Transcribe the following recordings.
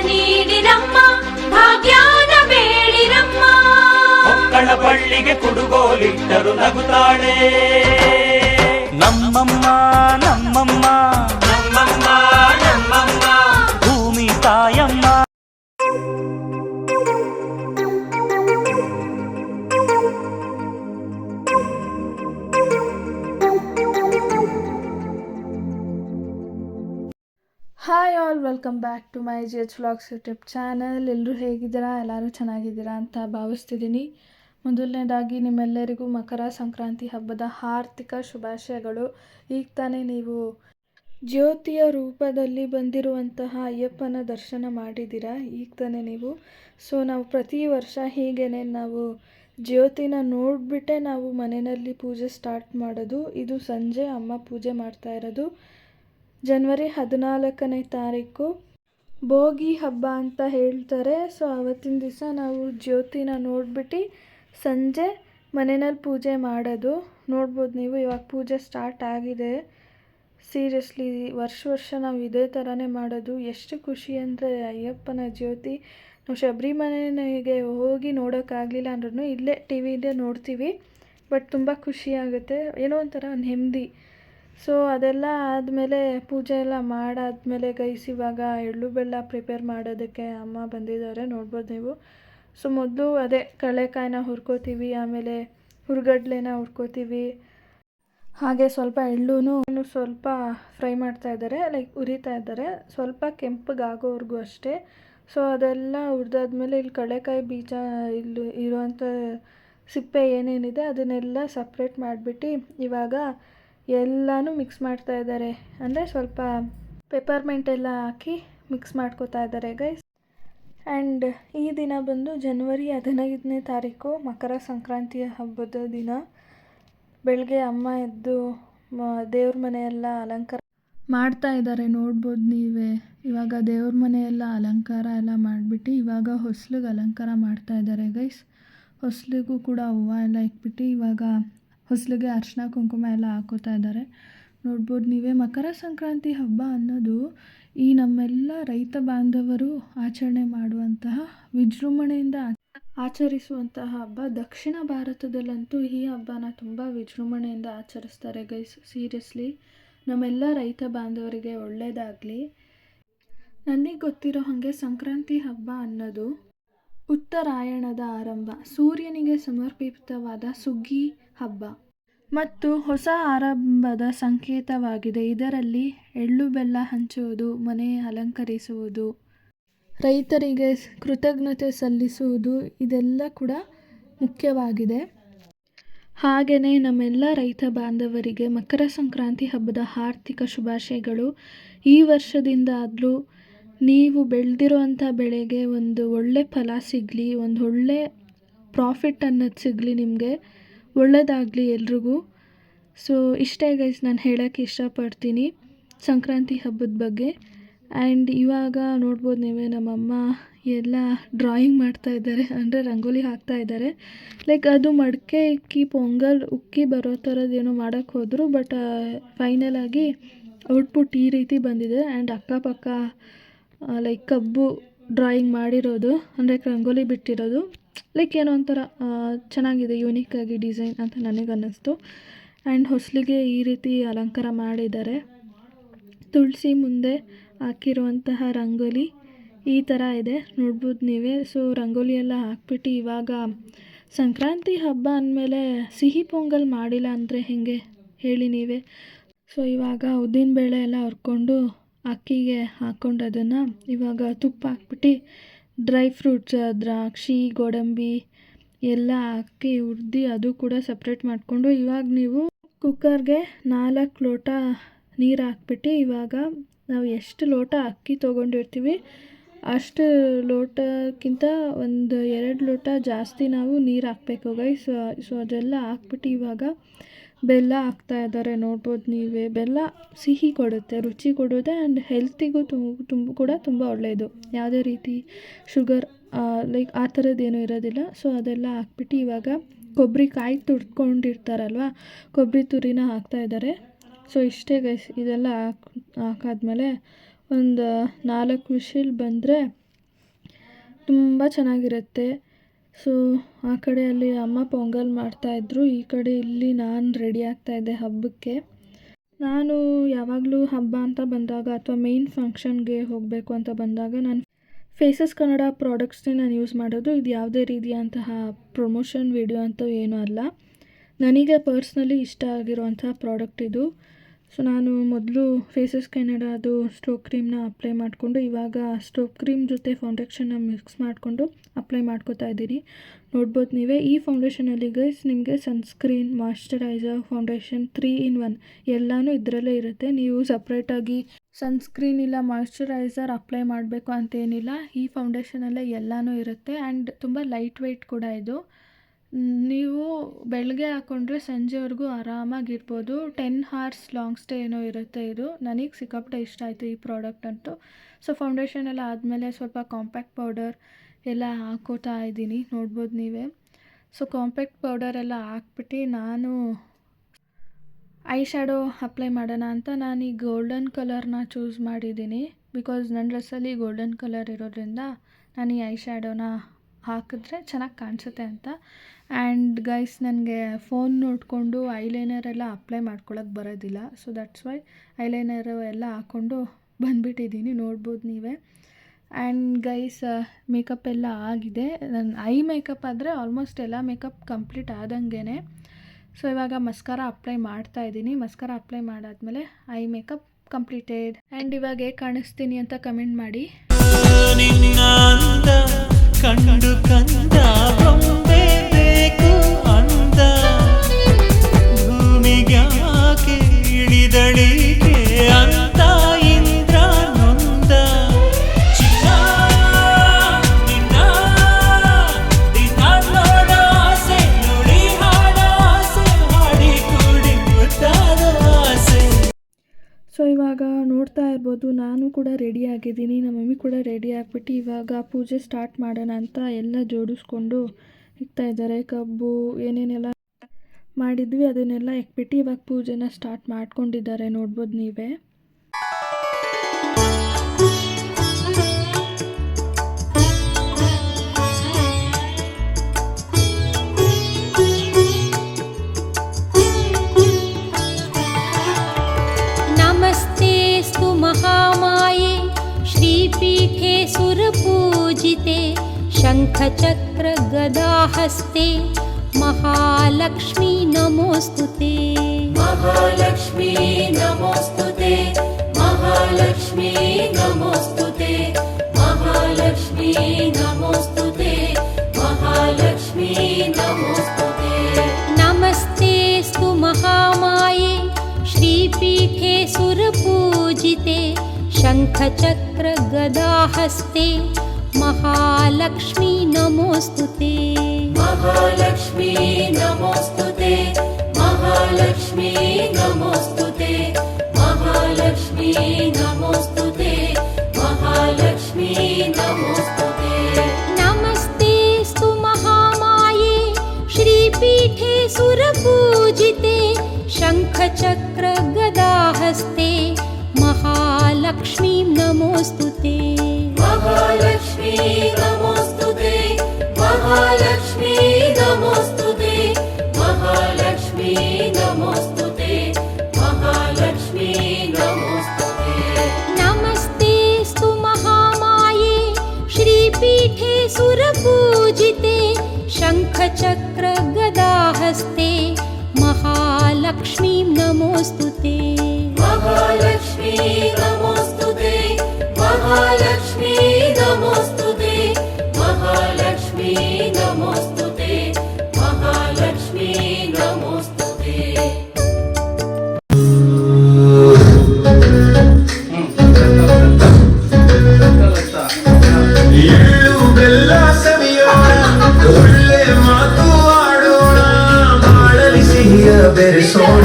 ನೀಡಿರಮ್ಮ ಭಾಗ್ಯಾನ ಬೇಡಿರಮ್ಮ ಮಕ್ಕಳ ಬಳ್ಳಿಗೆ ಕುಡುಗೋಲಿಟ್ಟರು ನಗುತ್ತಾಳೆ ನಮ್ಮಮ್ಮ welcome back to my G H vlogs YouTube channel ಎಲ್ಲರೂ ಹೇಗಿದ್ದೀರಾ? ಎಲ್ಲರೂ ಚೆನ್ನಾಗಿದ್ದೀರಾ ಅಂತ ಭಾವಿಸ್ತಿದ್ದೀನಿ. ಮೊದಲನೇದಾಗಿ ನಿಮ್ಮೆಲ್ಲರಿಗೂ ಮಕರ ಸಂಕ್ರಾಂತಿ ಹಬ್ಬದ ಆರ್ಥಿಕ ಶುಭಾಶಯಗಳು. ಈಗ ತಾನೇ ನೀವು ಜ್ಯೋತಿಯ ರೂಪದಲ್ಲಿ ಬಂದಿರುವಂತಹ ಅಯ್ಯಪ್ಪನ ದರ್ಶನ ಮಾಡಿದ್ದೀರಾ? ಈಗ ತಾನೇ ನೀವು? ಸೊ ನಾವು ಪ್ರತಿ ವರ್ಷ ಹೀಗೇನೆ ನಾವು ಜ್ಯೋತಿನ ನೋಡಿಬಿಟ್ಟೆ ನಾವು ಮನೆಯಲ್ಲಿ ಪೂಜೆ ಸ್ಟಾರ್ಟ್ ಮಾಡೋದು. ಇದು ಸಂಜೆ ಅಮ್ಮ ಪೂಜೆ ಮಾಡ್ತಾ ಇರೋದು. ಜನವರಿ ಹದಿನಾಲ್ಕನೇ ತಾರೀಕು. ಭೋಗಿ ಹಬ್ಬ ಅಂತ ಹೇಳ್ತಾರೆ. ಸೊ ಆವತ್ತಿನ ದಿವಸ ನಾವು ಜ್ಯೋತಿನ ನೋಡ್ಬಿಟ್ಟು ಸಂಜೆ ಮನೆಯಲ್ಲಿ ಪೂಜೆ ಮಾಡೋದು. ನೋಡ್ಬೋದು ನೀವು, ಇವಾಗ ಪೂಜೆ ಸ್ಟಾರ್ಟ್ ಆಗಿದೆ. ಸೀರಿಯಸ್ಲಿ ವರ್ಷ ವರ್ಷ ನಾವು ಇದೇ ಥರನೇ ಮಾಡೋದು. ಎಷ್ಟು ಖುಷಿ ಅಂದರೆ, ಅಯ್ಯಪ್ಪನ ಜ್ಯೋತಿ. ನಾವು ಶಬರಿಮನೆಗೆ ಹೋಗಿ ನೋಡೋಕ್ಕಾಗಲಿಲ್ಲ ಅಂದ್ರೂ ಇಲ್ಲೇ ಟಿ ವಿಯಿಂದ ನೋಡ್ತೀವಿ. ಬಟ್ ತುಂಬ ಖುಷಿ ಆಗುತ್ತೆ. ಏನೋ ಒಂಥರ ನೆಮ್ಮದಿ. ಸೊ ಅದೆಲ್ಲ ಆದಮೇಲೆ ಪೂಜೆ ಎಲ್ಲ ಮಾಡಾದಮೇಲೆ ಗೈಸ್ ಇವಾಗ ಎಳ್ಳು ಬೆಲ್ಲ ಪ್ರಿಪೇರ್ ಮಾಡೋದಕ್ಕೆ ಅಮ್ಮ ಬಂದಿದ್ದಾರೆ, ನೋಡ್ಬೋದು ನೀವು. ಸೊ ಮೊದಲು ಅದೇ ಕಳೆಕಾಯಿನ ಹುರ್ಕೋತೀವಿ, ಆಮೇಲೆ ಹುರ್ಗಡ್ಲೆನ ಹುರ್ಕೋತೀವಿ. ಹಾಗೆ ಸ್ವಲ್ಪ ಎಳ್ಳುನು ಸ್ವಲ್ಪ ಫ್ರೈ ಮಾಡ್ತಾ ಇದ್ದಾರೆ ಲೈಕ್ ಉರಿತಾ ಇದ್ದಾರೆ. ಸ್ವಲ್ಪ ಕೆಂಪಗಾಗೋವರೆಗೂ ಅಷ್ಟೇ. ಸೊ ಅದೆಲ್ಲ ಹುರಿದಾದ್ಮೇಲೆ ಇಲ್ಲಿ ಕಳೆಕಾಯಿ ಬೀಜ ಇಲ್ಲಿ ಇರುವಂಥ ಸಿಪ್ಪೆ ಏನೇನಿದೆ ಅದನ್ನೆಲ್ಲ ಸಪ್ರೇಟ್ ಮಾಡಿಬಿಟ್ಟು ಇವಾಗ ಎಲ್ಲನೂ ಮಿಕ್ಸ್ ಮಾಡ್ತಾ ಇದ್ದಾರೆ. ಅಂದರೆ ಸ್ವಲ್ಪ ಪೆಪ್ಪರ್ಮೆಂಟ್ ಎಲ್ಲ ಹಾಕಿ ಮಿಕ್ಸ್ ಮಾಡ್ಕೋತಾ ಇದ್ದಾರೆ ಗೈಸ್ ಆ್ಯಂಡ್ ಈ ದಿನ ಬಂದು ಜನವರಿ ಹದಿನೈದನೇ ತಾರೀಕು ಮಕರ ಸಂಕ್ರಾಂತಿಯ ಹಬ್ಬದ ದಿನ. ಬೆಳಗ್ಗೆ ಅಮ್ಮ ಎದ್ದು ದೇವ್ರ ಮನೆಯೆಲ್ಲ ಅಲಂಕಾರ ಮಾಡ್ತಾ ಇದ್ದಾರೆ. ನೋಡ್ಬೋದು ನೀವೇ. ಇವಾಗ ದೇವ್ರ ಮನೆಯೆಲ್ಲ ಅಲಂಕಾರ ಎಲ್ಲ ಮಾಡಿಬಿಟ್ಟು ಇವಾಗ ಹೊಸ್ಲಿಗೆ ಅಲಂಕಾರ ಮಾಡ್ತಾ ಇದ್ದಾರೆ ಗೈಸ್ ಹೊಸ್ಲಿಗೂ ಕೂಡ ಹೂವು ಎಲ್ಲ ಇಟ್ಬಿಟ್ಟು ಇವಾಗ ಹೊಸ್ಲಿಗೆ ಅರ್ಶಿನ ಕುಂಕುಮ ಎಲ್ಲ ಹಾಕೋತಾ ಇದ್ದಾರೆ. ನೋಡ್ಬೋದು ನೀವೇ ಮಕರ ಸಂಕ್ರಾಂತಿ ಹಬ್ಬ ಅನ್ನೋದು ಈ ನಮ್ಮೆಲ್ಲ ರೈತ ಬಾಂಧವರು ಆಚರಣೆ ಮಾಡುವಂತಹ ವಿಜೃಂಭಣೆಯಿಂದ ಆಚರಿಸುವಂತಹ ಹಬ್ಬ. ದಕ್ಷಿಣ ಭಾರತದಲ್ಲಂತೂ ಈ ಹಬ್ಬನ ತುಂಬ ವಿಜೃಂಭಣೆಯಿಂದ ಆಚರಿಸ್ತಾರೆ ಗೈಸ್, ಸೀರಿಯಸ್ಲಿ. ನಮ್ಮೆಲ್ಲ ರೈತ ಬಾಂಧವರಿಗೆ ಒಳ್ಳೆಯದಾಗಲಿ ನನಗೆ ಗೊತ್ತಿರೋ ಹಾಗೆ ಸಂಕ್ರಾಂತಿ ಹಬ್ಬ ಅನ್ನೋದು ಉತ್ತರಾಯಣದ ಆರಂಭ. ಸೂರ್ಯನಿಗೆ ಸಮರ್ಪಿತವಾದ ಸುಗ್ಗಿ ಹಬ್ಬ. ಮತ್ತು ಹೊಸ ಆರಂಭದ ಸಂಕೇತವಾಗಿದೆ. ಇದರಲ್ಲಿ ಎಳ್ಳು ಬೆಲ್ಲ ಹಂಚುವುದು, ಮನೆ ಅಲಂಕರಿಸುವುದು, ರೈತರಿಗೆ ಕೃತಜ್ಞತೆ ಸಲ್ಲಿಸುವುದು ಇದೆಲ್ಲ ಕೂಡ ಮುಖ್ಯವಾಗಿದೆ. ಹಾಗೆಯೇ ನಮ್ಮೆಲ್ಲ ರೈತ ಬಾಂಧವರಿಗೆ ಮಕರ ಸಂಕ್ರಾಂತಿ ಹಬ್ಬದ ಆರ್ಥಿಕ ಶುಭಾಶಯಗಳು. ಈ ವರ್ಷದಿಂದಾದರೂ ನೀವು ಬೆಳೆದಿರುವಂಥ ಬೆಳೆಗೆ ಒಂದು ಒಳ್ಳೆ ಫಲ ಸಿಗಲಿ, ಒಂದು ಒಳ್ಳೆ ಪ್ರಾಫಿಟ್ ಅನ್ನೋದು ಸಿಗಲಿ ನಿಮಗೆ. ಒಳ್ಳೆಯದಾಗಲಿ ಎಲ್ರಿಗೂ. ಸೊ ಇಷ್ಟೇ ಗೈಸ್ ನಾನು ಹೇಳೋಕ್ಕೆ ಇಷ್ಟಪಡ್ತೀನಿ ಸಂಕ್ರಾಂತಿ ಹಬ್ಬದ ಬಗ್ಗೆ. ಆ್ಯಂಡ್ ಇವಾಗ ನೋಡ್ಬೋದು ನೀವೇ ನಮ್ಮಮ್ಮ ಎಲ್ಲ ಡ್ರಾಯಿಂಗ್ ಮಾಡ್ತಾ ಇದ್ದಾರೆ. ಅಂದರೆ ರಂಗೋಲಿ ಹಾಕ್ತಾ ಇದ್ದಾರೆ. ಲೈಕ್ ಅದು ಮಡಕೆ ಇಕ್ಕಿ ಪೊಂಗಲ್, ಉಕ್ಕಿ ಬರೋ ಥರದ್ದು ಏನೋ ಮಾಡೋಕ್ಕೆ ಹೋದರು. ಬಟ್ ಫೈನಲ್ ಆಗಿ ಔಟ್ಪುಟ್ ಈ ರೀತಿ ಬಂದಿದೆ. ಆ್ಯಂಡ್ ಅಕ್ಕಪಕ್ಕ ಲೈಕ್ ಕಬ್ಬು ಡ್ರಾಯಿಂಗ್ ಮಾಡಿರೋದು. ಅಂದರೆ ರಂಗೋಲಿ ಬಿಟ್ಟಿರೋದು. ಲೈಕ್ ಏನೋ ಒಂಥರ ಚೆನ್ನಾಗಿದೆ ಆಗಿ ಡಿಸೈನ್ ಅಂತ ನನಗೆ ಅನ್ನಿಸ್ತು ಆ್ಯಂಡ್ ಹೊಸಲಿಗೆ ಈ ರೀತಿ ಅಲಂಕಾರ ಮಾಡಿದ್ದಾರೆ. ತುಳಸಿ ಮುಂದೆ ಹಾಕಿರುವಂತಹ ರಂಗೋಲಿ ಈ ಥರ ಇದೆ. ನೋಡ್ಬೋದು ನೀವೇ. ಸೊ ರಂಗೋಲಿ ಎಲ್ಲ ಹಾಕ್ಬಿಟ್ಟು ಇವಾಗ ಸಂಕ್ರಾಂತಿ ಹಬ್ಬ ಅಂದಮೇಲೆ ಸಿಹಿ ಪೊಂಗಲ್ ಮಾಡಿಲ್ಲ ಅಂದರೆ ಹೇಗೆ? ಹೇಳಿ ನೀವೇ. ಸೊ ಇವಾಗ ಉದ್ದಿನ ಬೇಳೆ ಎಲ್ಲ ಹುರ್ಕೊಂಡು ಅಕ್ಕಿಗೆ ಹಾಕ್ಕೊಂಡು ಅದನ್ನು ಇವಾಗ ತುಪ್ಪ ಹಾಕ್ಬಿಟ್ಟು ಡ್ರೈ ಫ್ರೂಟ್ಸ್, ದ್ರಾಕ್ಷಿ, ಗೋಡಂಬಿ ಎಲ್ಲ ಹಾಕಿ ಹುರ್ದು ಅದು ಕೂಡ ಸಪ್ರೇಟ್ ಮಾಡಿಕೊಂಡು ಇವಾಗ ನೀವು ಕುಕ್ಕರ್ಗೆ ನಾಲ್ಕು ಲೋಟ ನೀರು ಹಾಕ್ಬಿಟ್ಟು ಇವಾಗ ನಾವು ಎಷ್ಟು ಲೋಟ ಅಕ್ಕಿ ತೊಗೊಂಡಿರ್ತೀವಿ, ಅಷ್ಟು ಲೋಟಕ್ಕಿಂತ ಒಂದು ಎರಡು ಲೋಟ ಜಾಸ್ತಿ ನಾವು ನೀರು ಹಾಕಬೇಕು ಗೈಸ್ ಸೊ ಅದೆಲ್ಲ ಹಾಕ್ಬಿಟ್ಟು ಇವಾಗ ಬೆಲ್ಲ ಹಾಕ್ತಾ ಇದ್ದಾರೆ, ನೋಡ್ಬೋದು ನೀವೇ. ಬೆಲ್ಲ ಸಿಹಿ ಕೊಡುತ್ತೆ, ರುಚಿ ಕೊಡುತ್ತೆ ಆ್ಯಂಡ್ ಹೆಲ್ತಿಗೂ ತುಂಬ ತುಂಬ ಕೂಡ ತುಂಬ ಒಳ್ಳೆಯದು. ಯಾವುದೇ ರೀತಿ ಶುಗರ್ ಲೈಕ್ ಆ ಥರದ್ದೇನೂ ಇರೋದಿಲ್ಲ. ಸೊ ಅದೆಲ್ಲ ಹಾಕ್ಬಿಟ್ಟು ಇವಾಗ ಕೊಬ್ಬರಿ ಕಾಯಿ ತುಡ್ಕೊಂಡಿರ್ತಾರಲ್ವ ಕೊಬ್ಬರಿ ತುರಿನ ಹಾಕ್ತಾ ಇದ್ದಾರೆ. ಸೊ ಇಷ್ಟೇ ಗೈಸ್ ಇದೆಲ್ಲ ಹಾಕ್, ಹಾಕಾದ್ಮೇಲೆ ಒಂದು ನಾಲ್ಕು ವಿಷಿಲ್ ಬಂದರೆ ತುಂಬ ಚೆನ್ನಾಗಿರುತ್ತೆ. ಸೊ ಆ ಕಡೆ ಅಲ್ಲಿ ಅಮ್ಮ ಪೊಂಗಲ್ ಮಾಡ್ತಾಯಿದ್ರು ಈ ಕಡೆ ಇಲ್ಲಿ ನಾನು ರೆಡಿ ಆಗ್ತಾಯಿದ್ದೆ ಹಬ್ಬಕ್ಕೆ. ನಾನು ಯಾವಾಗಲೂ ಹಬ್ಬ ಅಂತ ಬಂದಾಗ ಅಥವಾ ಮೇಯ್ನ್ ಫಂಕ್ಷನ್ಗೆ ಹೋಗಬೇಕು ಅಂತ ಬಂದಾಗ ನಾನು ಫೇಸಸ್ ಕನ್ನಡ ಪ್ರಾಡಕ್ಟ್ಸ್ನೇ ನಾನು ಯೂಸ್ ಮಾಡೋದು. ಇದು ಯಾವುದೇ ರೀತಿಯಂತಹ ಪ್ರಮೋಷನ್ ವಿಡಿಯೋ ಅಂತ ಏನೂ ಅಲ್ಲ. ನನಗೆ ಪರ್ಸ್ನಲಿ ಇಷ್ಟ ಆಗಿರುವಂಥ ಪ್ರಾಡಕ್ಟ್ ಇದು. ಸೊ ನಾನು ಮೊದಲು ಫೇಸಸ್ ಕನ್ನಡದು ಸ್ಟೋಕ್ ಕ್ರೀಮ್ನ ಅಪ್ಲೈ ಮಾಡಿಕೊಂಡು ಇವಾಗ ಸ್ಟೋಕ್ ಕ್ರೀಮ್ ಜೊತೆ ಫೌಂಡೇಶನ್ನ ಮಿಕ್ಸ್ ಮಾಡಿಕೊಂಡು ಅಪ್ಲೈ ಮಾಡ್ಕೋತಾ ಇದ್ದೀನಿ. ನೋಡ್ಬೋದು ನೀವೇ, ಈ ಫೌಂಡೇಶನಲ್ಲಿ ಗೈಸ್ ನಿಮಗೆ sunscreen moisturiser foundation three in one ಎಲ್ಲನೂ ಇದರಲ್ಲೇ ಇರುತ್ತೆ. ನೀವು ಸಪ್ರೇಟಾಗಿ ಸನ್ಸ್ಕ್ರೀನ್ ಇಲ್ಲ ಮಾಯ್ಶ್ಚರೈಸರ್ ಅಪ್ಲೈ ಮಾಡಬೇಕು ಅಂತೇನಿಲ್ಲ ಈ ಫೌಂಡೇಶನಲ್ಲೇ ಎಲ್ಲನೂ ಇರುತ್ತೆ. ಆ್ಯಂಡ್ ತುಂಬ ಲೈಟ್ ವೆಯ್ಟ್ ಕೂಡ ಇದು. ನೀವು ಬೆಳಗ್ಗೆ ಹಾಕ್ಕೊಂಡ್ರೆ ಸಂಜೆವರೆಗೂ ಆರಾಮಾಗಿರ್ಬೋದು. ಟೆನ್ ಹಾರ್ಸ್ ಲಾಂಗ್ ಸ್ಟೇ ಏನೋ ಇರುತ್ತೆ ಇದು. ನನಗೆ ಸಿಕ್ಕಾಪಟ್ಟೆ ಇಷ್ಟ ಆಯಿತು ಈ ಪ್ರಾಡಕ್ಟ್ ಅಂತೂ. ಸೊ ಫೌಂಡೇಶನ್ ಎಲ್ಲ ಆದಮೇಲೆ ಸ್ವಲ್ಪ ಕಾಂಪ್ಯಾಕ್ಟ್ ಪೌಡರ್ ಎಲ್ಲ ಹಾಕೋತಾ ಇದ್ದೀನಿ. ನೋಡ್ಬೋದು ನೀವೇ. ಸೊ ಕಾಂಪ್ಯಾಕ್ಟ್ ಪೌಡರ್ ಎಲ್ಲ ಹಾಕ್ಬಿಟ್ಟು ನಾನು ಐ ಶ್ಯಾಡೋ ಅಪ್ಲೈ ಮಾಡೋಣ ಅಂತ ನಾನು ಈ ಗೋಲ್ಡನ್ ಕಲರ್ನ ಚೂಸ್ ಮಾಡಿದ್ದೀನಿ. ಬಿಕಾಸ್ ನನ್ನ ಡ್ರೆಸ್ಸಲ್ಲಿ ಗೋಲ್ಡನ್ ಕಲರ್ ಇರೋದ್ರಿಂದ ನಾನು ಈ ಐ ಶ್ಯಾಡೋನ ಹಾಕಿದ್ರೆ ಚೆನ್ನಾಗಿ ಕಾಣಿಸುತ್ತೆ ಅಂತ. ಆ್ಯಂಡ್ ಗೈಸ್ ನನಗೆ ಫೋನ್ ನೋಡಿಕೊಂಡು ಐಲೈನರ್ ಎಲ್ಲ ಅಪ್ಲೈ ಮಾಡ್ಕೊಳ್ಳೋಕ್ಕೆ ಬರೋದಿಲ್ಲ. ಸೊ ದಟ್ಸ್ ವೈ ಐಲೈನರು ಎಲ್ಲ ಹಾಕ್ಕೊಂಡು ಬಂದುಬಿಟ್ಟಿದ್ದೀನಿ ನೋಡ್ಬೋದು ನೀವೇ. ಆ್ಯಂಡ್ ಗೈಸ್ ಮೇಕಪ್ ಎಲ್ಲ ಆಗಿದೆ. ನನ್ನ ಐ ಮೇಕಪ್ ಆದರೆ ಆಲ್ಮೋಸ್ಟ್ ಎಲ್ಲ ಮೇಕಪ್ ಕಂಪ್ಲೀಟ್ ಆದಂಗೆ ಸೊ ಇವಾಗ ಮಸ್ಕಾರ ಅಪ್ಲೈ ಮಾಡ್ತಾ ಇದ್ದೀನಿ ಮಸ್ಕಾರ ಅಪ್ಲೈ ಮಾಡಾದ್ಮೇಲೆ ಐ ಮೇಕಪ್ ಕಂಪ್ಲೀಟೆಡ್ ಆ್ಯಂಡ್ ಇವಾಗ ಹೇಗೆ ಕಾಣಿಸ್ತೀನಿ ಅಂತ ಕಮೆಂಟ್ ಮಾಡಿ. ಕಂಡು ಕಂದ ಬೊಂಬೆ ಬೇಕು ಅಂದ. ಭೂಮಿಗೆ ಇಳಿದಳಿಗೆ ಅಂತ ಕೂಡ ರೆಡಿ ಆಗಿದ್ದೀನಿ. ನಮ್ಮ ಮಮ್ಮಿ ಕೂಡ ರೆಡಿ ಆಗಿಬಿಟ್ಟು ಇವಾಗ ಪೂಜೆ ಸ್ಟಾರ್ಟ್ ಮಾಡೋಣ ಅಂತ ಎಲ್ಲ ಜೋಡಿಸ್ಕೊಂಡು ಇಕ್ತಾ ಇದ್ದಾರೆ. ಕಬ್ಬು, ಏನೇನೆಲ್ಲ ಮಾಡಿದ್ವಿ ಅದನ್ನೆಲ್ಲ ಇಕ್ಬಿಟ್ಟು ಇವಾಗ ಪೂಜೆನ ಸ್ಟಾರ್ಟ್ ಮಾಡ್ಕೊಂಡಿದ್ದಾರೆ. ನೋಡ್ಬೋದು ನೀವೇ. सुरपूजिते शङ्खचक्रगदाहस्ते महालक्ष्मी नमोऽस्तु ते। महालक्ष्मी नमोऽस्तु ते महालक्ष्मी नमोऽस्तु ते महालक्ष्मी नमोऽस्तु ते महालक्ष्मी नमोऽस्तु ते। नमस्तेऽस्तु महामाये श्रीपीठे सुरपूजिते शङ्खचक्रगदाहस्ते महालक्ष्मी नमोऽस्तु ते। महालक्ष्मी नमोऽस्तु ते महालक्ष्मी नमोऽस्तु ते महालक्ष्मी महालक्ष्मी नमोऽस्तु ते। महालक्ष्मी नमोऽस्तु ते। महालक्ष्मी नमोऽस्तु ते। नमस्तेऽस्तु महामाये श्रीपीठे सुरपूजिते शङ्खचक्रगदाहस्ते। महालक्ष्मीं नमोऽस्तु ते। महालक्ष्मी नमोऽस्तु ते। महालक्ष्मी नमोऽस्तु ಒಳ್ಳೆ ಮಾತು ಆಡೋಣ. ಸಿಹಿಯ ಬೆರೆಸೋಣ.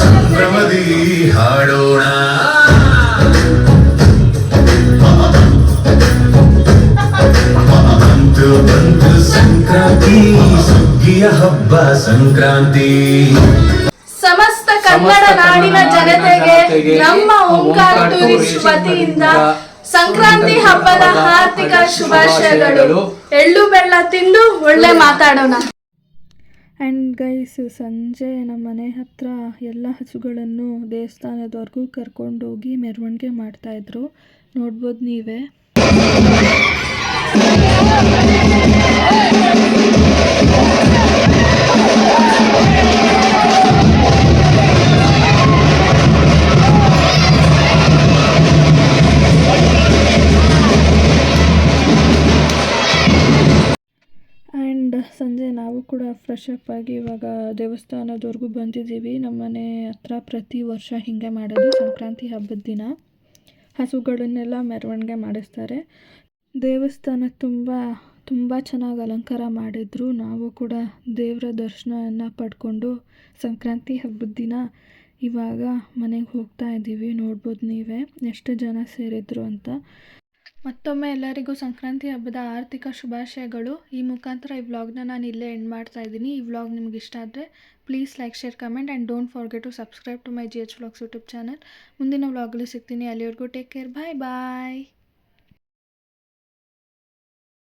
ಸಂಭ್ರಮದಿ ಹಾಡೋಣ. ಬಂತು ಬಂತು ಸಂಕ್ರಾಂತಿ, ಸುಗ್ಗಿಯ ಹಬ್ಬ ಸಂಕ್ರಾಂತಿ. ಸಮಸ್ತ ಕನ್ನಡ ನಾಡಿನ ಜನತೆಗೆ ನಮ್ಮ ಓಂಕಾರ ಟೂರಿಸ್ಟ್ ವತಿಯಿಂದ ಸಂಕ್ರಾಂತಿ ಹಬ್ಬದ ಹಾರ್ದಿಕ ಶುಭಾಶಯಗಳು. ಎಳ್ಳು ಬೆಲ್ಲ ತಿಂದು ಒಳ್ಳೆ ಮಾತಾಡೋಣ. ಆ್ಯಂಡ್ ಗೈಸ್ ಸಂಜೆ ನಮ್ಮ ಮನೆ ಹತ್ರ ಎಲ್ಲ ಹಸುಗಳನ್ನು ದೇವಸ್ಥಾನದವರೆಗೂ ಕರ್ಕೊಂಡೋಗಿ ಮೆರವಣಿಗೆ ಮಾಡ್ತಾಯಿದ್ರು ನೋಡ್ಬೋದು ನೀವೇ. ಆ್ಯಂಡ್ ಸಂಜೆ ನಾವು ಕೂಡ ಫ್ರೆಶ್ ಅಪ್ ಆಗಿ ಇವಾಗ ದೇವಸ್ಥಾನದವರೆಗೂ ಬಂದಿದ್ದೀವಿ. ನಮ್ಮ ಮನೆ ಹತ್ರ ಪ್ರತಿ ವರ್ಷ ಹೀಗೆ ಮಾಡೋದು ಸಂಕ್ರಾಂತಿ ಹಬ್ಬದ ದಿನ. ಹಸುಗಳನ್ನೆಲ್ಲ ಮೆರವಣಿಗೆ ಮಾಡಿಸ್ತಾರೆ. ದೇವಸ್ಥಾನ ತುಂಬ ತುಂಬ ಚೆನ್ನಾಗಿ ಅಲಂಕಾರ ಮಾಡಿದ್ರು. ನಾವು ಕೂಡ ದೇವರ ದರ್ಶನವನ್ನು ಪಡ್ಕೊಂಡು ಸಂಕ್ರಾಂತಿ ಹಬ್ಬದ ದಿನ ಇವಾಗ ಮನೆಗೆ ಹೋಗ್ತಾ ಇದ್ದೀವಿ ನೋಡ್ಬೋದು ನೀವೇ. ಎಷ್ಟು ಜನ ಸೇರಿದ್ರು ಅಂತ. ಮತ್ತೊಮ್ಮೆ ಎಲ್ಲರಿಗೂ ಸಂಕ್ರಾಂತಿ ಹಬ್ಬದ ಆರ್ಥಿಕ ಶುಭಾಶಯಗಳು. ಈ ಮುಖಾಂತರ ಈ ವ್ಲಾಗ್ನ ನಾನು ಇಲ್ಲೇ ಎಂಡ್ ಮಾಡ್ತಾ ಇದ್ದೀನಿ. ಈ ವ್ಲಾಗ್ ನಿಮ್ಗೆ ಇಷ್ಟ ಆದರೆ please like share comment and don't forget to subscribe to my G H vlogs YouTube channel ಮುಂದಿನ ವ್ಲಾಗಲ್ಲಿ ಸಿಗ್ತೀನಿ. ಅಲ್ಲಿವರೆಗೂ ಟೇಕ್ ಕೇರ್ ಬಾಯ್ ಬಾಯ್